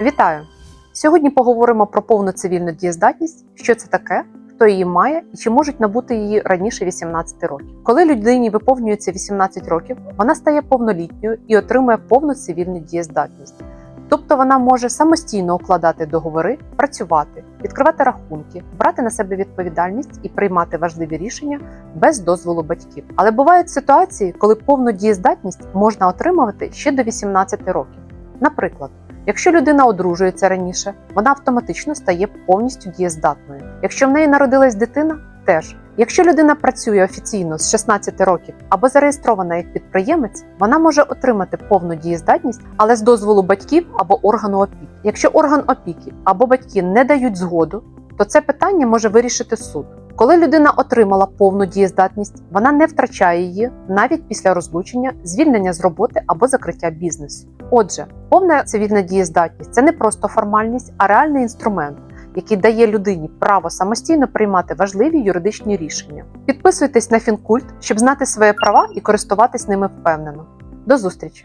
Вітаю! Сьогодні поговоримо про повну цивільну дієздатність, що це таке, хто її має і чи можуть набути її раніше 18 років. Коли людині виповнюється 18 років, вона стає повнолітньою і отримує повну цивільну дієздатність. Тобто вона може самостійно укладати договори, працювати, відкривати рахунки, брати на себе відповідальність і приймати важливі рішення без дозволу батьків. Але бувають ситуації, коли повну дієздатність можна отримувати ще до 18 років. Наприклад, якщо людина одружується раніше, вона автоматично стає повністю дієздатною. Якщо в неї народилась дитина, теж. Якщо людина працює офіційно з 16 років або зареєстрована як підприємець, вона може отримати повну дієздатність, але з дозволу батьків або органу опіки. Якщо орган опіки або батьки не дають згоду, то це питання може вирішити суд. Коли людина отримала повну дієздатність, вона не втрачає її навіть після розлучення, звільнення з роботи або закриття бізнесу. Отже, повна цивільна дієздатність це не просто формальність, а реальний інструмент, який дає людині право самостійно приймати важливі юридичні рішення. Підписуйтесь на Фінкульт, щоб знати свої права і користуватись ними впевнено. До зустрічі!